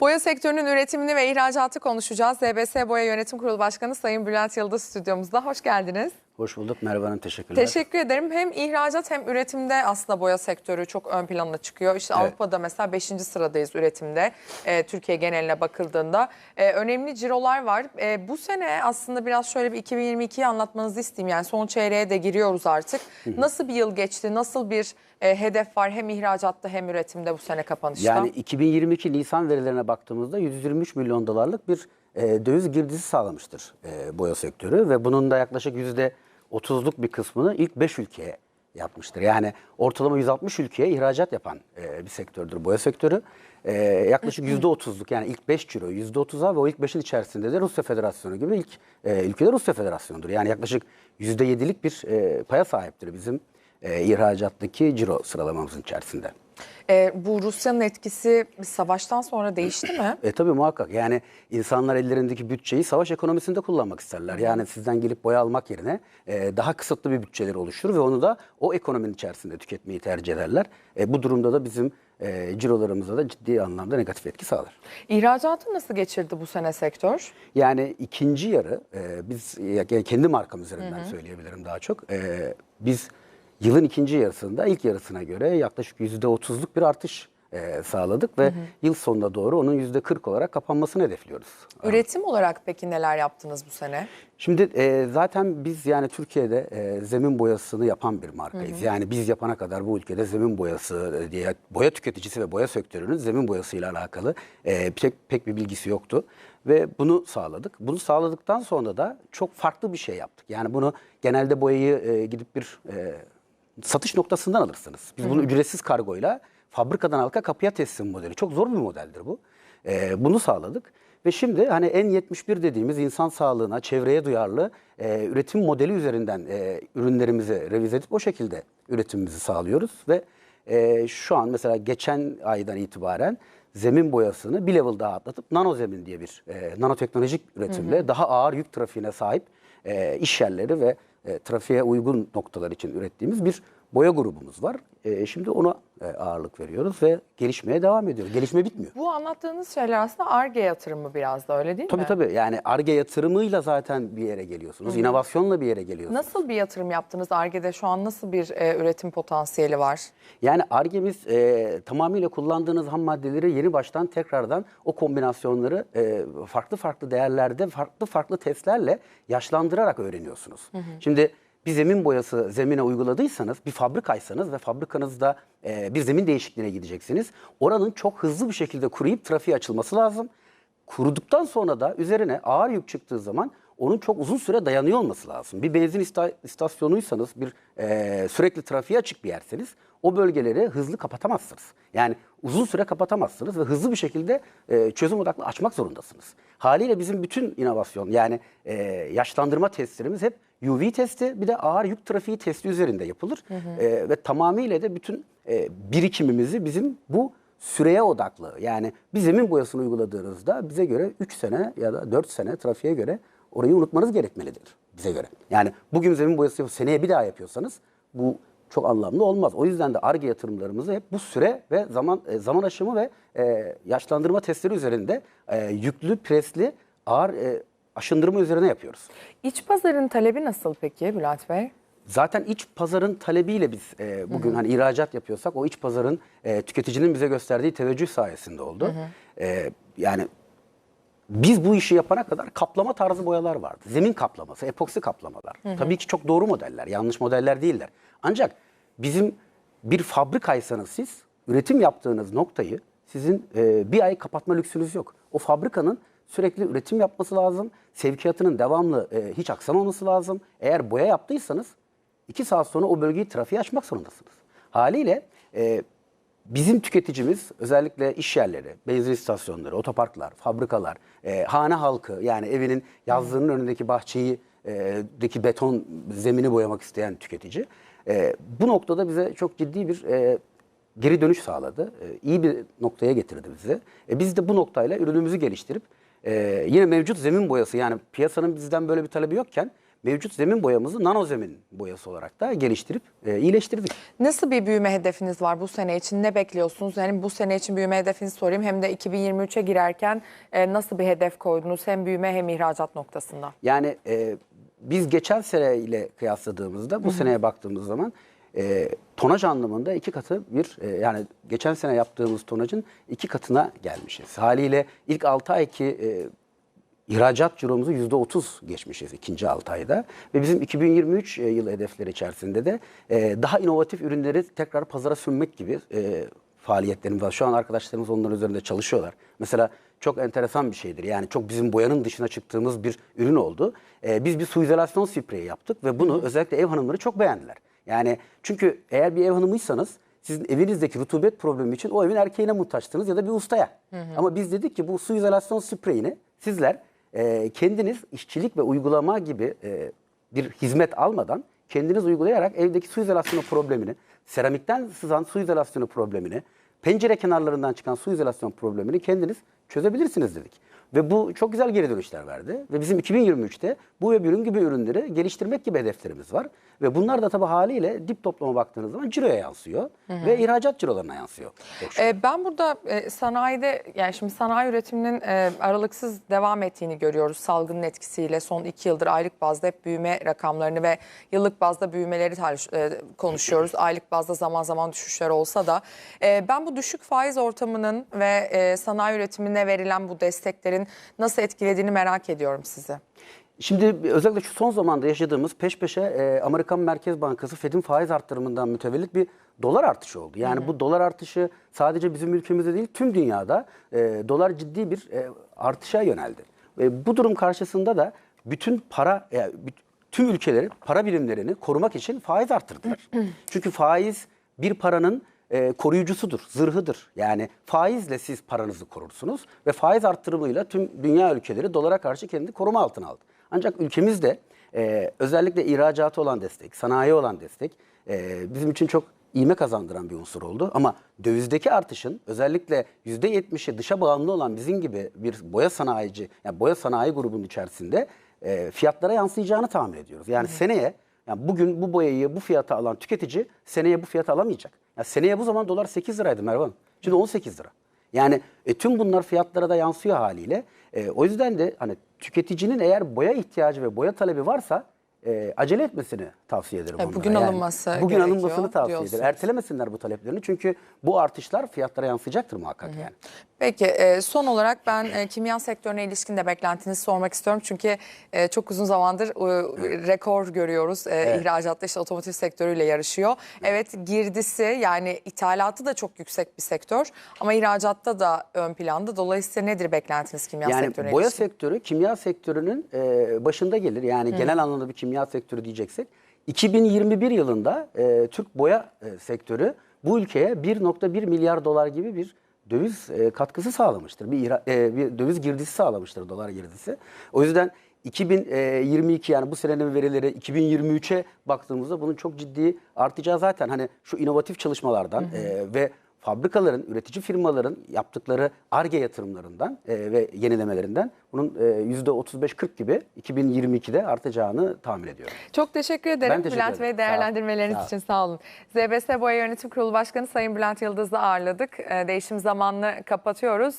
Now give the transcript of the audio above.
Boya sektörünün üretimini ve ihracatı konuşacağız. ZBS Boya Yönetim Kurulu Başkanı Sayın Bülent Yıldız stüdyomuzda. Hoş geldiniz. Hoş bulduk Merve Hanım teşekkürler. Teşekkür ederim. Hem ihracat hem üretimde aslında boya sektörü çok ön plana çıkıyor. İşte Evet. Avrupa'da mesela 5. sıradayız üretimde. Ee, Türkiye geneline bakıldığında. Ee, önemli cirolar var. Ee, bu sene aslında biraz şöyle bir 2022'yi anlatmanızı isteyeyim. Yani son çeyreğe de giriyoruz artık. Nasıl bir yıl geçti? Nasıl bir e, hedef var hem ihracatta hem üretimde bu sene kapanışta? Yani 2022 Nisan verilerine baktığımızda 123 milyon dolarlık bir e, döviz girdisi sağlamıştır e, boya sektörü ve bunun da yaklaşık %30'luk bir kısmını ilk 5 ülkeye yapmıştır. Yani ortalama 160 ülkeye ihracat yapan e, bir sektördür boya sektörü. E, yaklaşık %30'luk yani ilk 5 ciro %30'a ve o ilk 5'in içerisinde de Rusya Federasyonu gibi ilk e, ülkede Rusya Federasyonu'dur. Yani yaklaşık %7'lik bir e, paya sahiptir bizim e, ihracattaki ciro sıralamamızın içerisinde. Ee, bu Rusya'nın etkisi savaştan sonra değişti mi? E tabii muhakkak yani insanlar ellerindeki bütçeyi savaş ekonomisinde kullanmak isterler. Yani sizden gelip boya almak yerine e, daha kısıtlı bir bütçeleri oluşturur ve onu da o ekonominin içerisinde tüketmeyi tercih ederler. E, bu durumda da bizim e, cirolarımıza da ciddi anlamda negatif etki sağlar. İhracatı nasıl geçirdi bu sene sektör? Yani ikinci yarı e, biz ya, kendi markam üzerinden söyleyebilirim daha çok. E, biz yılın ikinci yarısında ilk yarısına göre yaklaşık %30'luk bir artış e, sağladık ve yıl sonuna doğru onun %40 olarak kapanmasını hedefliyoruz. Üretim olarak peki neler yaptınız bu sene? Şimdi e, zaten biz yani Türkiye'de e, zemin boyasını yapan bir markayız. Yani biz yapana kadar bu ülkede zemin boyası e, diye boya tüketicisi ve boya sektörünün zemin boyasıyla alakalı e, pek, pek bir bilgisi yoktu. Ve bunu sağladık. Bunu sağladıktan sonra da çok farklı bir şey yaptık. Yani bunu genelde boyayı e, gidip bir e, satış noktasından alırsınız. Biz bunu ücretsiz kargoyla fabrikadan halka kapıya teslim modeli. Çok zor bir modeldir bu. Ee, bunu sağladık. Ve şimdi hani N71 dediğimiz insan sağlığına, çevreye duyarlı e, üretim modeli üzerinden e, ürünlerimizi revize edip o şekilde üretimimizi sağlıyoruz. Ve e, şu an mesela geçen aydan itibaren zemin boyasını bir level daha atlatıp nano zemin diye bir e, nanoteknolojik üretimle daha ağır yük trafiğine sahip e, iş yerleri ve e, trafiğe uygun noktalar için ürettiğimiz bir boya grubumuz var. E, şimdi ona e, ağırlık veriyoruz ve gelişmeye devam ediyoruz. Gelişme bitmiyor. Bu anlattığınız şeyler aslında ARGE yatırımı biraz da öyle değil Tabii mi? tabii yani ARGE yatırımıyla zaten bir yere geliyorsunuz. İnovasyonla bir yere geliyorsunuz. Nasıl bir yatırım yaptınız ARGE'de? Şu an nasıl bir e, üretim potansiyeli var? Yani ARGE'miz e, tamamıyla kullandığınız ham maddeleri yeni baştan tekrardan o kombinasyonları e, farklı farklı değerlerde farklı farklı testlerle yaşlandırarak öğreniyorsunuz. Şimdi bir zemin boyası zemine uyguladıysanız, bir fabrikaysanız ve fabrikanızda e, bir zemin değişikliğine gideceksiniz. Oranın çok hızlı bir şekilde kuruyup trafiğe açılması lazım. Kuruduktan sonra da üzerine ağır yük çıktığı zaman onun çok uzun süre dayanıyor olması lazım. Bir benzin ista- istasyonuysanız, bir e, sürekli trafiğe açık bir yerseniz o bölgeleri hızlı kapatamazsınız. Yani uzun süre kapatamazsınız ve hızlı bir şekilde e, çözüm odaklı açmak zorundasınız. Haliyle bizim bütün inovasyon yani e, yaşlandırma testlerimiz hep UV testi bir de ağır yük trafiği testi üzerinde yapılır. E, ve tamamıyla da bütün e, birikimimizi bizim bu süreye odaklı. Yani bir zemin boyasını uyguladığınızda bize göre 3 sene ya da 4 sene trafiğe göre orayı unutmanız gerekmelidir bize göre. Yani bugün zemin boyası yapıp seneye bir daha yapıyorsanız bu çok anlamlı olmaz. O yüzden de ARGE yatırımlarımızı hep bu süre ve zaman e, zaman aşımı ve e, yaşlandırma testleri üzerinde e, yüklü, presli, ağır e, aşındırma üzerine yapıyoruz. İç pazarın talebi nasıl peki Bülent Bey? Zaten iç pazarın talebiyle biz e, bugün hani ihracat yapıyorsak o iç pazarın e, tüketicinin bize gösterdiği teveccüh sayesinde oldu. E, yani biz bu işi yapana kadar kaplama tarzı boyalar vardı. Zemin kaplaması, epoksi kaplamalar. Tabii ki çok doğru modeller, yanlış modeller değiller. Ancak bizim bir fabrikaysanız siz üretim yaptığınız noktayı sizin e, bir ay kapatma lüksünüz yok. O fabrikanın sürekli üretim yapması lazım. Sevkiyatının devamlı e, hiç aksamaması lazım. Eğer boya yaptıysanız iki saat sonra o bölgeyi trafiğe açmak zorundasınız. Haliyle e, Bizim tüketicimiz özellikle iş yerleri, benzin istasyonları, otoparklar, fabrikalar, e, hane halkı yani evinin yazlığının önündeki bahçeyi, e, deki beton zemini boyamak isteyen tüketici. e, bu noktada bize çok ciddi bir e, geri dönüş sağladı. E, iyi bir noktaya getirdi bizi. E, biz de bu noktayla ürünümüzü geliştirip e, yine mevcut zemin boyası yani piyasanın bizden böyle bir talebi yokken mevcut zemin boyamızı nano zemin boyası olarak da geliştirip e, iyileştirdik. Nasıl bir büyüme hedefiniz var bu sene için? Ne bekliyorsunuz? Yani bu sene için büyüme hedefinizi sorayım. Hem de 2023'e girerken e, nasıl bir hedef koydunuz? Hem büyüme hem ihracat noktasında. Yani e, biz geçen sene ile kıyasladığımızda bu seneye baktığımız zaman e, tonaj anlamında iki katı bir e, yani geçen sene yaptığımız tonajın iki katına gelmişiz. Haliyle ilk 6 ayki e, ihracat ciromuzu %30 geçmişiz ikinci 6 ayda. Ve bizim 2023 yılı hedefleri içerisinde de e, daha inovatif ürünleri tekrar pazara sunmak gibi e, faaliyetlerimiz var. Şu an arkadaşlarımız onların üzerinde çalışıyorlar. Mesela çok enteresan bir şeydir. Yani çok bizim boyanın dışına çıktığımız bir ürün oldu. E, biz bir su izolasyon spreyi yaptık ve bunu özellikle ev hanımları çok beğendiler. Yani çünkü eğer bir ev hanımıysanız sizin evinizdeki rutubet problemi için o evin erkeğine muhtaçsınız ya da bir ustaya. Ama biz dedik ki bu su izolasyon spreyini sizler e, kendiniz işçilik ve uygulama gibi e, bir hizmet almadan kendiniz uygulayarak evdeki su izolasyonu problemini, seramikten sızan su izolasyonu problemini, pencere kenarlarından çıkan su izolasyon problemini kendiniz çözebilirsiniz dedik. Ve bu çok güzel geri dönüşler verdi. Ve bizim 2023'te bu ve ürün gibi ürünleri geliştirmek gibi hedeflerimiz var. Ve bunlar da tabii haliyle dip toplama baktığınız zaman ciroya yansıyor. Ve ihracat cirolarına yansıyor. E, ben burada e, sanayide yani şimdi sanayi üretiminin e, aralıksız devam ettiğini görüyoruz salgının etkisiyle. Son iki yıldır aylık bazda hep büyüme rakamlarını ve yıllık bazda büyümeleri e, konuşuyoruz. Aylık bazda zaman zaman düşüşler olsa da e, ben bu düşük faiz ortamının ve e, sanayi üretimine verilen bu desteklerin nasıl etkilediğini merak ediyorum sizi. Şimdi özellikle şu son zamanda yaşadığımız peş peşe e, Amerikan Merkez Bankası Fed'in faiz arttırımından mütevellit bir dolar artışı oldu. Yani bu dolar artışı sadece bizim ülkemizde değil tüm dünyada e, dolar ciddi bir e, artışa yöneldi. Ve bu durum karşısında da bütün para yani büt- tüm ülkeleri para birimlerini korumak için faiz arttırdılar. Çünkü faiz bir paranın e, koruyucusudur, zırhıdır. Yani faizle siz paranızı korursunuz ve faiz arttırımıyla tüm dünya ülkeleri dolara karşı kendini koruma altına aldı. Ancak ülkemizde e, özellikle ihracatı olan destek, sanayi olan destek e, bizim için çok iğme kazandıran bir unsur oldu. Ama dövizdeki artışın özellikle %70'i dışa bağımlı olan bizim gibi bir boya sanayici, yani boya sanayi grubunun içerisinde e, fiyatlara yansıyacağını tahmin ediyoruz. Yani seneye yani bugün bu boyayı bu fiyata alan tüketici seneye bu fiyata alamayacak. Ya seneye bu zaman dolar 8 liraydı Merve Hanım. Şimdi 18 lira. Yani e, tüm bunlar fiyatlara da yansıyor haliyle. E, o yüzden de hani tüketicinin eğer boya ihtiyacı ve boya talebi varsa e, acele etmesini tavsiye ederim. Onlara. bugün alınması Bugün gerekiyor alınmasını tavsiye diyorsunuz. ederim. Ertelemesinler bu taleplerini çünkü bu artışlar fiyatlara yansıyacaktır muhakkak yani. Peki e, son olarak ben e, kimya sektörüne ilişkin de beklentinizi sormak istiyorum. Çünkü e, çok uzun zamandır e, rekor görüyoruz. E, İhracatta işte otomotiv sektörüyle yarışıyor. Evet girdisi yani ithalatı da çok yüksek bir sektör. Ama ihracatta da ön planda. Dolayısıyla nedir beklentiniz kimya Yani sektörüne boya ilişkin? sektörü kimya sektörünün e, başında gelir. Yani genel anlamda bir kimya sektörü diyeceksek. 2021 yılında e, Türk boya e, sektörü bu ülkeye 1.1 milyar dolar gibi bir döviz e, katkısı sağlamıştır. Bir, e, bir döviz girdisi sağlamıştır, dolar girdisi. O yüzden 2022 yani bu senenin verileri 2023'e baktığımızda bunun çok ciddi artacağı zaten hani şu inovatif çalışmalardan e, ve fabrikaların, üretici firmaların yaptıkları ARGE yatırımlarından e, ve yenilemelerinden bunun e, %35-40 gibi 2022'de artacağını tahmin ediyorum. Çok teşekkür ederim Ben teşekkür Bülent. Bey değerlendirmeleriniz Sağ için sağ olun. ZBS Boya Yönetim Kurulu Başkanı Sayın Bülent Yıldız'ı ağırladık. E, Değişim zamanını kapatıyoruz.